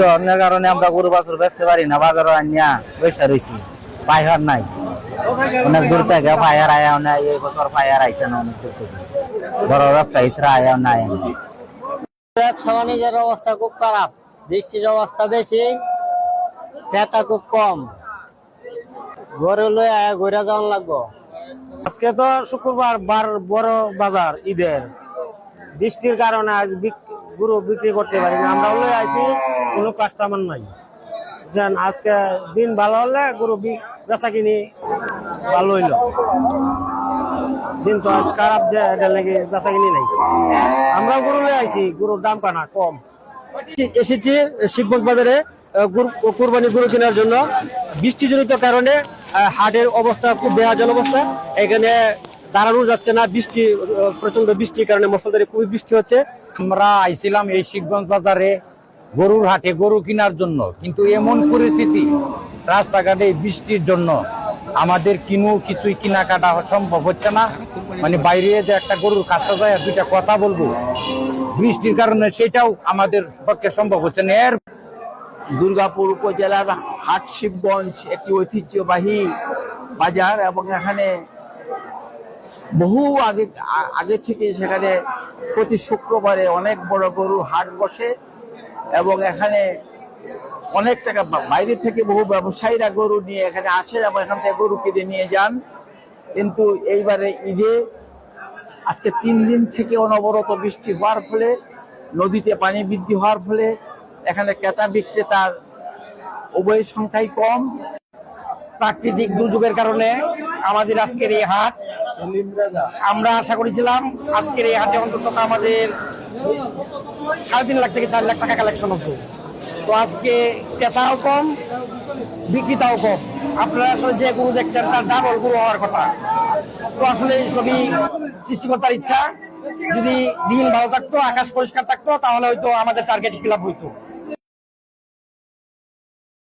কারণে আমরা গরু বাছুর বেচতে পারি না বাজারে আনিয়া রয়েছি পাইহার নাই। অনেক দূর থেকে পাইহার আয়া নাই এই বছর পাইহার আইছে না অনেক দূর থেকে। বড় ব্যবসায়ীরা আয়া নাই। ব্যবসা বাণিজ্যের অবস্থা খুব খারাপ বৃষ্টির অবস্থা বেশি ক্রেতা খুব কম। গরু লয়ে আয়া ঘুরে যাওয়ান লাগবো। আজকে তো শুক্রবার বার বড় বাজার ঈদের। বৃষ্টির কারণে আজ বিক- গরু বিক্রি করতে পারি না। আমরা হলে আইছি। কোনো কাস্টমার নাই। যেন আজকে দিন ভালো হলে গরু বেচা কিনি ভালো হইল। দিন তো আজ খারাপ যে এটা লেগে বেচা কিনি নাই। আমরা গরু লয়ে আইছি, গরুর দাম কানা কম। এসেছি শিবগঞ্জ বাজারে কুরবানি গরু কেনার জন্য। বৃষ্টিজনিত কারণে হাটের অবস্থা খুব বেহাজাল অবস্থা। এখানে দাঁড়ানো যাচ্ছে না, বৃষ্টি প্রচণ্ড বৃষ্টির কারণে মশলাদারি খুবই বৃষ্টি হচ্ছে। আমরা আইছিলাম এই শিবগঞ্জ বাজারে গরুর হাটে গরু কেনার জন্য। কিন্তু এমন পরিস্থিতি, রাস্তাঘাটে বৃষ্টির জন্য আমাদের কিনু কিছুই কেনাকাটা সম্ভব হচ্ছে না। মানে বাইরে যে একটা গরুর কাছে যায়, দুইটা কথা বলব। বৃষ্টির কারণে সেটাও আমাদের পক্ষে সম্ভব হচ্ছে না। এর দুর্গাপুর উপজেলার হাট শিবগঞ্জ একটি ঐতিহ্যবাহী বাজার এবং এখানে বহু আগে আগে থেকে সেখানে প্রতি শুক্রবারে অনেক বড় গরু হাট বসে। এবং এখানে অনেক টাকা বাইরে থেকে বহু ব্যবসায়ীরা গরু নিয়ে এখানে আসে এবং এখান থেকে গরু কিনে নিয়ে যান। কিন্তু এইবারে ঈদে আজকে তিন দিন থেকে অনবরত বৃষ্টি হওয়ার ফলে, নদীতে পানি বৃদ্ধি হওয়ার ফলে এখানে ক্রেতা বিক্রেতার উভয় সংখ্যাই কম। প্রাকৃতিক দুর্যোগের কারণে আমাদের আজকের এই হাট, আমরা আশা করেছিলাম আজকের এই হাটে অন্তত আমাদের সাড়ে তিন লাখ থেকে চার লাখ টাকা কালেকশন হতো। তো আজকে ক্রেতাও কম, বিক্রেতাও কম। আপনারা আসলে যে গরু দেখছেন, তার ডাবল গরু হওয়ার কথা। তো আসলে এই সবই সৃষ্টিকর্তার ইচ্ছা। যদি দিন ভালো থাকতো, আকাশ পরিষ্কার থাকতো, তাহলে হয়তো আমাদের টার্গেট আপ হইতো।